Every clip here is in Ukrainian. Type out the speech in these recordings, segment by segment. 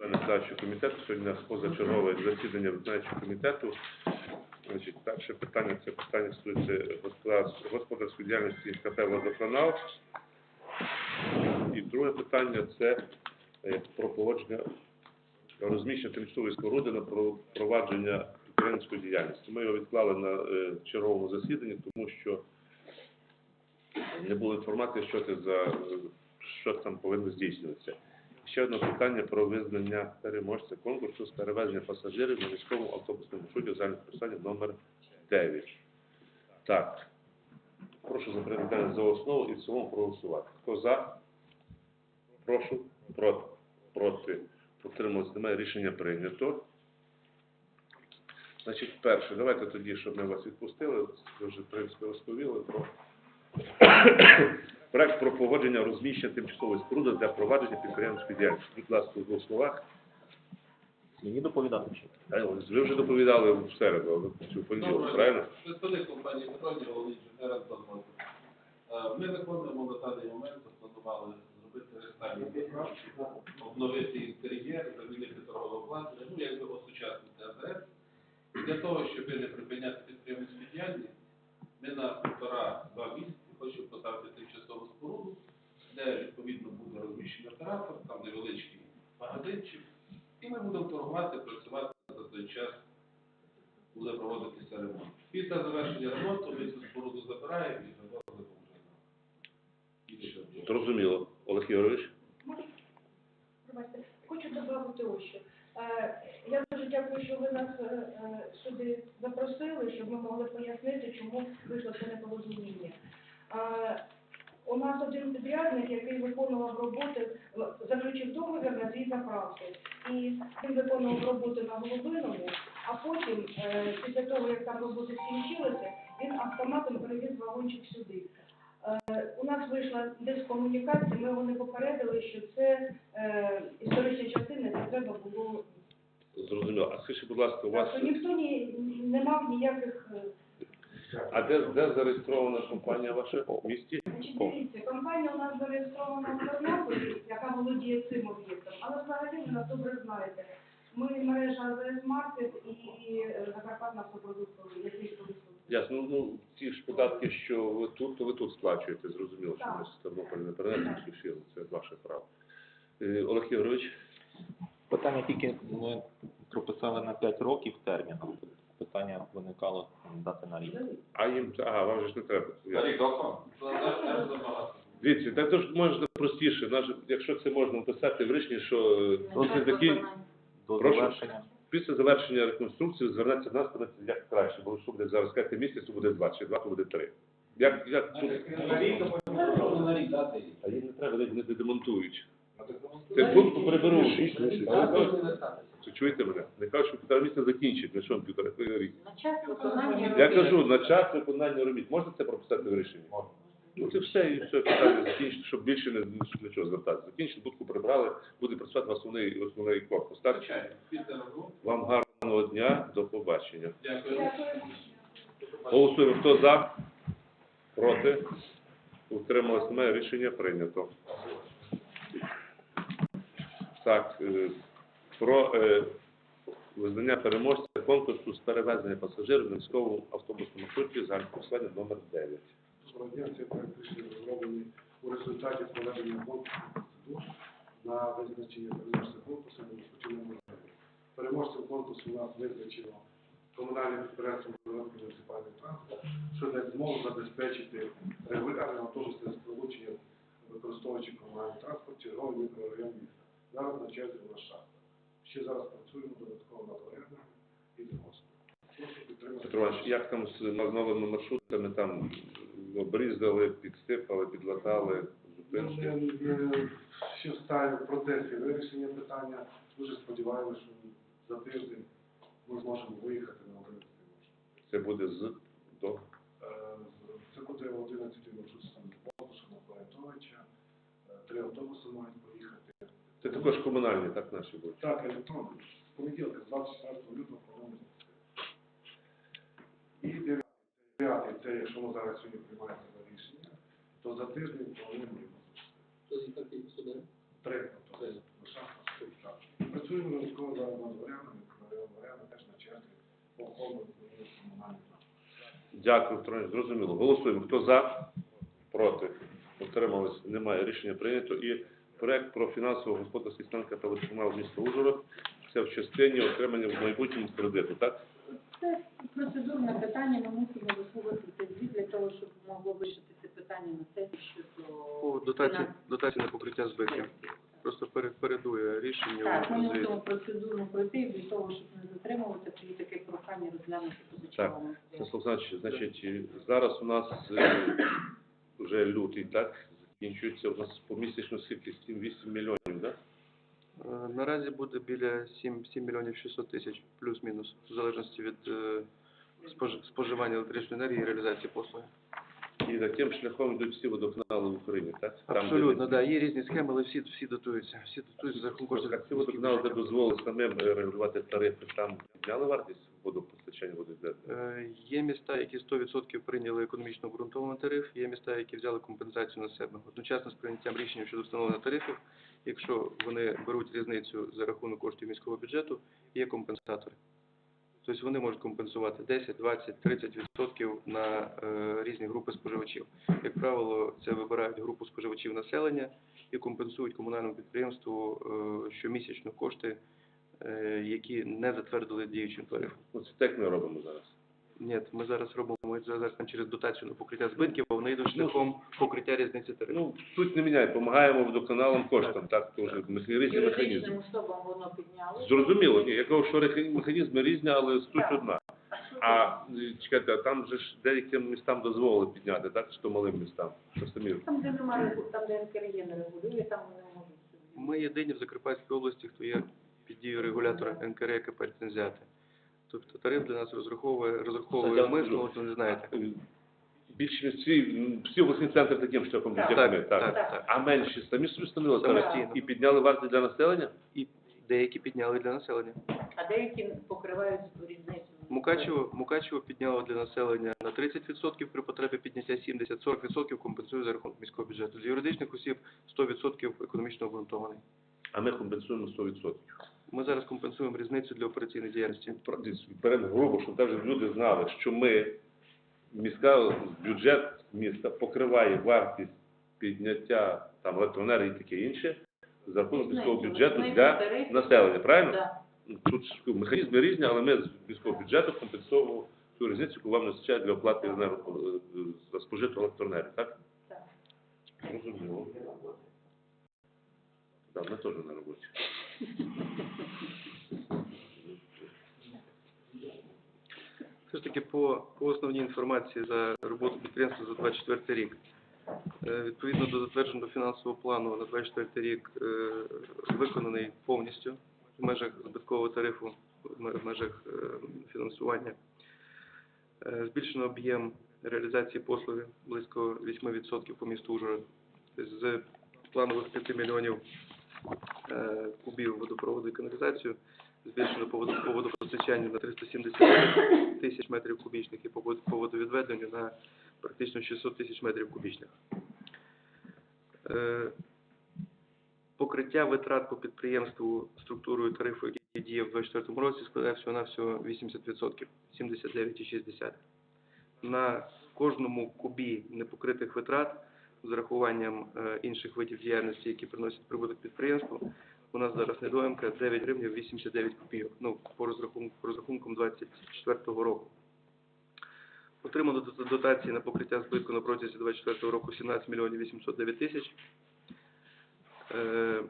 виконавчого комітету. Сьогодні у нас позачергове засідання виконавчого комітету. Значить, перше питання це питання стосується господарської діяльності КП «Водоканал». І друге питання це е, про погодження розміщення тимчасової споруди на провадження підприємницької діяльності. Ми його відклали на е, черговому засіданні, тому що не було інформації, що це за що там повинно здійснюватися. Ще одне питання про визнання переможця конкурсу з перевезення пасажирів на міському автобусному маршруті загальних писання номер 9. Так. Прошу за за основу і в цілому проголосувати. Хто за? Прошу. Проти. Проти. Утрималось немає. Рішення прийнято. Значить, перше, давайте тоді, щоб ми вас відпустили, вже, в принципі, розповіли про проект про погодження розміщення тимчасової споруди для провадження підприємницької діяльності. Будь ласка, у двох словах. Мені доповідати чи? Е, Ви вже доповідали в середу, але в понеділок, правильно? Представник компанії Петроні Володимир Житера Донбасу. Ми виконуємо на даний момент, запланували зробити рестайлінг, обновити інтер'єр, замінити торгове обладнання, ну якби осучаснити АЗС. Для того, щоб не припиняти підприємницьку діяльність, ми на півтора-два місяці хочемо поставити де відповідно буде розміщений оператор, там невеличкий магазинчик, і ми будемо торгувати, працювати за той час, буде проводитися ремонт. Після завершення ремонту ми цю споруду забираємо і вивозимо вже. Зрозуміло. Олег Ігорович? Хочу додати ось що. Е, Я дуже дякую, що ви нас е, е, сюди запросили, щоб ми могли пояснити, чому вийшло це непорозуміння. У нас один підрядник, який виконував роботи, заключив договір на дві заправки. І він виконував роботи на Голубиному, а потім, е, після того, як там роботи скінчилися, він автоматом перевіз вагончик сюди. Е, У нас вийшла дискомунікація, ми його не попередили, що це е, історичні частини, це треба було. Зрозуміло. А скажіть, будь ласка, у вас... Так, що ніхто ні, не мав ніяких. е, А де, де зареєстрована компанія ваша в місті? Дивіться, компанія у нас зареєстрована в Тернополі, яка володіє цим об'єктом, але взагалі ви нас добре знаєте. Ми мережа АЗС Маркет і е, Закарпатна Сопродуктовий, який присутній. Ясно. Ну, ті ж податки, що ви тут, то ви тут сплачуєте. Зрозуміло, що ми з Тернополя не перенесемо всю силу. Це ваше право. Е, Олег Ігорович? Питання тільки ми прописали на 5 років термін. Питання виникало дати на рік. А їм, ага, вам же ж не треба. Аж забагато. Дивіться, так то ж можна простіше, Наже- якщо це можна написати в рішенні, що е, після, закін... До Прошу. завершення. після завершення реконструкції звернеться до нас на як краще, бо що буде зараз сказати місяць, то буде два, чи два, то буде три. Як, як тут? на рік дати. А їм не треба, вони не демонтують. Це будку приберуть. Чи чуєте мене? Не кажуть, що півтора місяця закінчить, на що вам півтора рік. На час виконання Я кажу, на час виконання робіт. Можна це прописати в рішенні? Ну це все, і все питання закінчити, щоб більше не для чого звертатися. Закінчили, будку прибрали, буде працювати основний, основний корпус. Так? Вам гарного дня, до побачення. Дякую. Дякую. Голосуємо, хто за, проти, утрималось немає, рішення прийнято. Так, е, про е, визнання переможця конкурсу з перевезення пасажирів на військовому автобусному загального послання номер 9. Сьогодні цей проект рішення розроблені у результаті проведення конкурсу процедур на визначення переможця конкурсу на етапі. Переможцем конкурсу у нас визначено комунальне підприємство «Володимирський муніципальний транспорт, що дасть змогу забезпечити регулярне автобусне сполучення, використовуючи комунальний транспорт, черговий мікрорайон міста. Зараз на черзі нас. Ще зараз працюємо додатково над орендою і. Прошу. Петро Іванович, як там з новими маршрутами там обрізали, підсипали, підлатали, зупинки? Е, Ще стадії в процесі вирішення питання. Дуже сподіваємося, що за тиждень ми зможемо виїхати на 11 маршрут. Це буде з до. Е, Це буде 11 маршрут саме Богуша, Миколаївича. Три автобуси мають. Це також комунальні, так наші будуть. Так, електронно. З понеділка, з 24 лютого, по-моєму. І дев'ятий, це якщо ми зараз сьогодні приймаємо це рішення, то за тиждень плануємо його. Три автобуси. Лише автобуси. Працюємо військово зараз над варіантами, варіанти теж на черзі по ходу комунальних. Дякую, Петро зрозуміло. Голосуємо. Хто за? Проти? Утримались? Немає. Рішення прийнято. І проект про фінансово-господарський стан КП «Водоканал» міста Ужгород. Це в частині отримання в майбутньому кредиту, так? Це процедурне питання, ми мусимо висловити звіт для того, щоб могло вирішитися питання на сесії щодо... Дотації, дотації на покриття збитків. Просто пере- передує рішення Так, ми мусимо процедурно пройти для того, щоб не затримуватися, тоді таке прохання розглянути позачергово. Мирослав Олександрович, значить, і зараз у нас е, вже лютий, так? Закінчується у нас помісячно скільки? 7-8 мільйонів, так? Е, Наразі буде біля 7, 7 мільйонів 600 тисяч, плюс-мінус, в залежності від е, спож- споживання електричної енергії і реалізації послуги. І таким шляхом йдуть всі водоканали в Україні, так? Там, де Абсолютно, да. Є різні схеми, але всі, всі дотуються. Всі дотуються за рахунок коштів. Ці водоканали, де дозволили самим е, регулювати тарифи, там підняли вартість водопостачання водовідведення? Е, Є міста, які 100% прийняли економічно обґрунтований тариф, є міста, які взяли компенсацію на себе. Одночасно з прийняттям рішення щодо встановлення тарифів, якщо вони беруть різницю за рахунок коштів міського бюджету, є компенсатори. Тобто вони можуть компенсувати 10, 20, 30% на е, різні групи споживачів. Як правило, це вибирають групу споживачів населення і компенсують комунальному підприємству е, щомісячно кошти, які не затвердили діючим тарифом. Ну, це так ми робимо зараз. Ні, ми зараз робимо ми зараз там через дотацію на покриття збитків, а вони йдуть шляхом покриття різниці тарифів. Ну, суть не міняє, допомагаємо водоканалам коштом, так, теж мех- різні механізми. Юридичним особам воно підняло. Зрозуміло, ні, я кажу, що механізми різні, але суть Так. одна. А що е, чекайте, а там же ж деяким містам дозволили підняти, так? Чи то малим містам? Що самі? Там, де немає, там, де НКРЄ не регулює, там вони можуть собі. Ми єдині в Закарпатській області, хто є під дією регулятора НКРЕК ліцензіати. Тобто тариф для нас розраховує, розраховує ми, ну, ви не знаєте. Більше всі, всі обласні центри таким шляхом Так, як Так, ми, так, так. так. А менші самі собі встановили тариф і підняли вартість для населення? І деякі підняли для населення. А деякі покривають різницю. Мукачево, Мукачево підняло для населення на 30%, при потребі підняття 70-40% компенсує за рахунок міського бюджету. З юридичних осіб 100% економічно обґрунтований. А ми компенсуємо 100%. Ми зараз компенсуємо різницю для операційної діяльності. Беремо грубо, щоб навіть люди знали, що ми, міська бюджет міста покриває вартість підняття там електроенергії і таке інше за рахунок міського бюджету для населення, правильно? Тут механізми різні, але ми з міського бюджету компенсуємо цю різницю, яку вам не вистачає для оплати енерго- е, за спожиту електроенергію, так? Так. Зрозуміло. Так, ми теж на роботі. Все ж таки по, по основній інформації за роботу підприємства за 24 рік. Е, Відповідно до затвердженого фінансового плану на 24 рік е, виконаний повністю в межах збиткового тарифу, в межах е, фінансування. Збільшено об'єм реалізації послуги близько 8% по місту Ужгород. З планових 5 мільйонів кубів водопроводу і каналізацію збільшено по водопостачанню на 370 тисяч метрів кубічних і по вод- водовідведенню на практично 600 тисяч метрів кубічних. Е, Покриття витрат по підприємству структурою тарифу, який діє в 2024 році, складає всього-навсього 80%, 79,60%. На кожному кубі непокритих витрат з урахуванням е, інших видів діяльності, які приносять прибуток підприємству, у нас зараз недоїмка 9 гривень 89 копійок, ну, по розрахунку, по розрахункам 24 року. Отримано дотації на покриття збитку на протязі 24 року 17 мільйонів 809 тисяч. Е,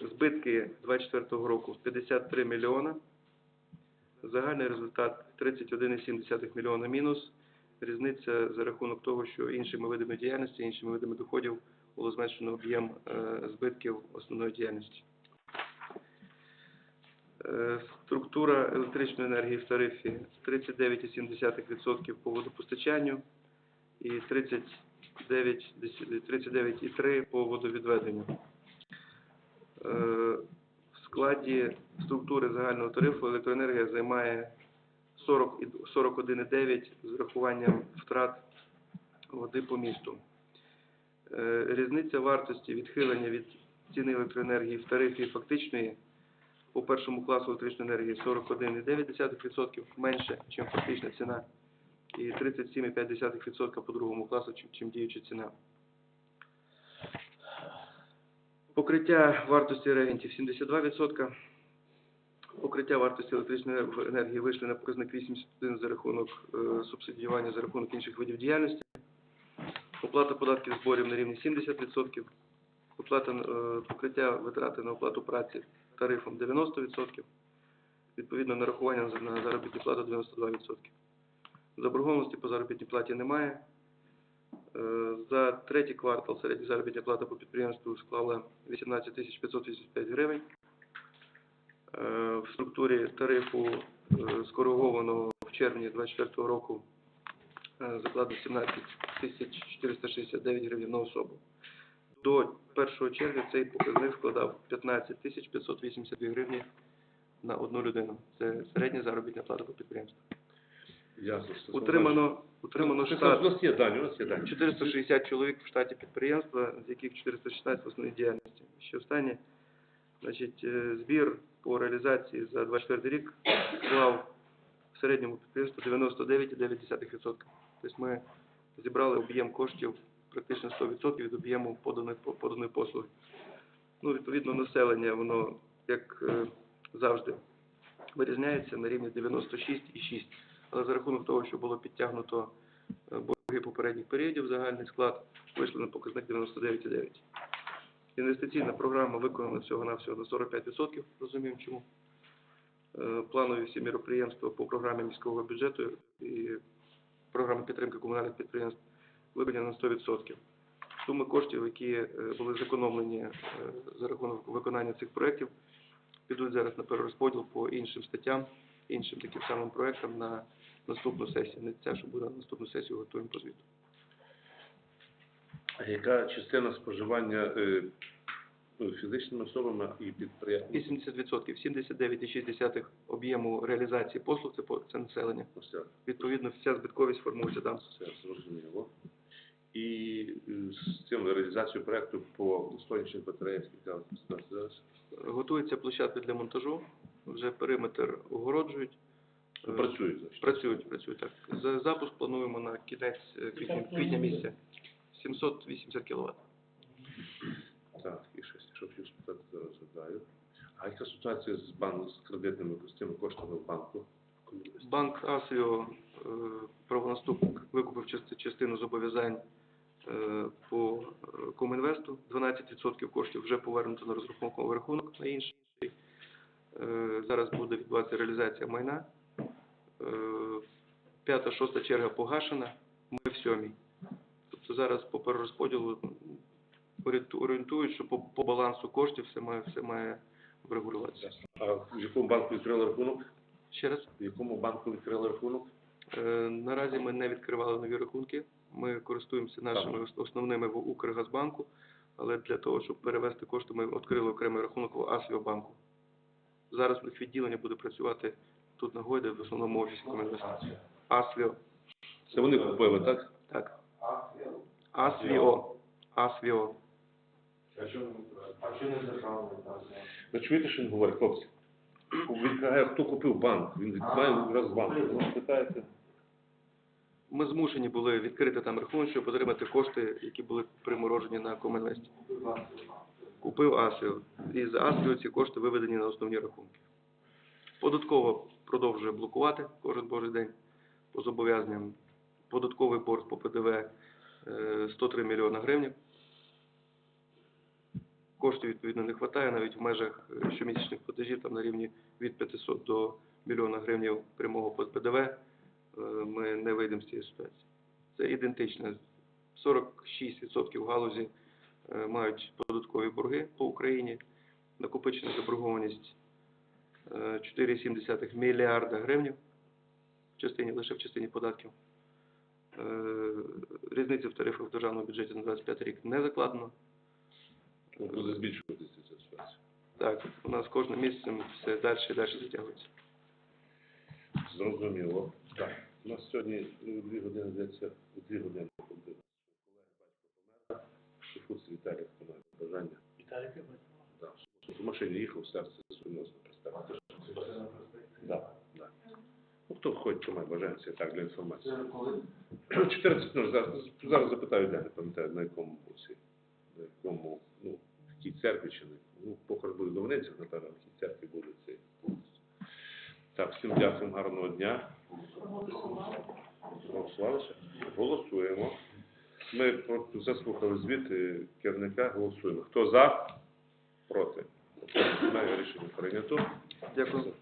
Збитки 24 року 53 мільйона. Загальний результат 31,7 мільйона мінус. Різниця за рахунок того, що іншими видами діяльності, іншими видами доходів було зменшено об'єм е, збитків основної діяльності. Е, Структура електричної енергії в тарифі 39,7% по водопостачанню і 39,3% по водовідведенню. Е, В складі структури загального тарифу електроенергія займає 40 і- 41,9 з врахуванням втрат води по місту. Е, Різниця вартості відхилення від ціни електроенергії в тарифі фактичної по першому класу електричної енергії 41,9% менше, ніж фактична ціна, і 37,5% по другому класу, чим, діюча ціна. Покриття вартості реагентів 72%. Покриття вартості електричної енергії вийшли на показник 81 за рахунок е, субсидіювання за рахунок інших видів діяльності. Оплата податків зборів на рівні 70%. Оплата е, покриття витрати на оплату праці тарифом 90%. Відповідно, нарахування на заробітну плату 92%. Заборгованості по заробітній платі немає. Е, За третій квартал середня заробітна плата по підприємству склала 18 585 гривень. Е, В структурі тарифу е, скоригованого в червні 2024 року закладено 17 тисяч 469 гривень на особу. До 1 червня цей показник складав 15 тисяч 582 гривні на одну людину. Це середня заробітна плата по підприємству. Ясно. Утримано, утримано штат У нас є дані, у нас є дані. 460 чоловік в штаті підприємства, з яких 416 в основній діяльності. Ще останнє, значить, е, збір по реалізації за 24 рік склав в середньому підприємству 99,9%. Тобто ми зібрали об'єм коштів практично 100% від об'єму поданої, поданої послуги. Ну, відповідно, населення, воно, як е, завжди, вирізняється на рівні 96,6. Але за рахунок того, що було підтягнуто е, борги попередніх періодів, загальний склад вийшли на показник 99,9. Інвестиційна програма виконана всього-навсього на 45%, розуміємо чому. Е, Планові всі міроприємства по програмі міського бюджету і програми підтримки комунальних підприємств виконані на 100%. Суми коштів, які е, були зекономлені е, за рахунок виконання цих проєктів, підуть зараз на перерозподіл по іншим статтям, іншим таким самим проєктам на наступну сесію. Не ця, що буде на наступну сесію, готуємо по звіту. Яка частина споживання е, ну, фізичними особами і підприємствами? 80%, 79,6 об'єму реалізації послуг це, по- це населення. Все, Відповідно, вся збитковість формується там. все зрозуміло. І е, з цим реалізацією проекту по сонячних батареях, яка зараз Готується площадка для монтажу, вже периметр огороджують. Ну, Е, працює, значить. Працюють, працюють так. За запуск плануємо на кінець е, квітня, квітня місяця. 780 кВт. Так, і щось, що хотів спитати, зараз згадаю. А яка ситуація з банк з кредитними цими коштами в банку? Банк Асіо е, правонаступник викупив частину зобов'язань е, по е, Комінвесту. 12% коштів вже повернуто на розрахунковий рахунок на інший. Е, Зараз буде відбуватися реалізація майна. Е, П'ята, шоста черга погашена, ми в сьомій. Тобто зараз по перерозподілу орієнтують, що по, по балансу коштів все має, все має врегулюватися. А в якому банку відкрили рахунок? Ще раз. В якому банку відкрили рахунок? Е, Наразі ми не відкривали нові рахунки. Ми користуємося нашими ос- основними в Укргазбанку, але для того, щоб перевести кошти, ми відкрили окремий рахунок в Асіобанку. Зараз у них відділення буде працювати тут на Гойде, в основному офісі Комінвесту. Асвіо. Це вони купили, так? Так. Асвіо. Асвіо. Ви чуєте, що він говорить, хлопці? Він каже, хто купив банк? Він має якраз банк. Ви питаєте? Ми змушені були відкрити там рахунок, щоб отримати кошти, які були приморожені на Комінвесті. Купив Асіо. І з Асіо ці кошти виведені на основні рахунки. Податково продовжує блокувати кожен божий день по зобов'язанням. Податковий борг по ПДВ 103 мільйона гривень. Коштів, відповідно, не вистачає навіть в межах е, щомісячних платежів, там на рівні від 500 до мільйона гривень прямого ПДВ. е, Ми не вийдемо з цієї ситуації. Це ідентично. 46% галузі е, мають податкові борги по Україні. Накопичена заборгованість е, 4,7 мільярда гривень в частині, лише в частині податків. Е, різницю в тарифах в державному бюджеті на 25 рік не закладено. Тобто буде збільшуватися ця ситуація. Так, у нас кожним місяцем все далі і далі затягується. Зрозуміло. Так. У нас сьогодні е, дві години йдеться дві години. Колега батько помер. Віталій помер. Бажання. Віталій помер? Так. В машині їхав, серце сумнозно представити. Так, так. Ну хто хоч, що має бажання, це так для інформації. Коли? 14, ну, зараз, зараз запитаю, я не пам'ятаю, на якому боці, на якому, ну, в якій церкві чи не. Ну, похорон буде в Довницях, напевно, в якій церкві буде цей. Так, всім дякую, гарного дня. Голосувалися? Голосуємо. Ми заслухали звіт керівника, голосуємо. Хто за? Проти. Немає рішення прийнято. Дякую.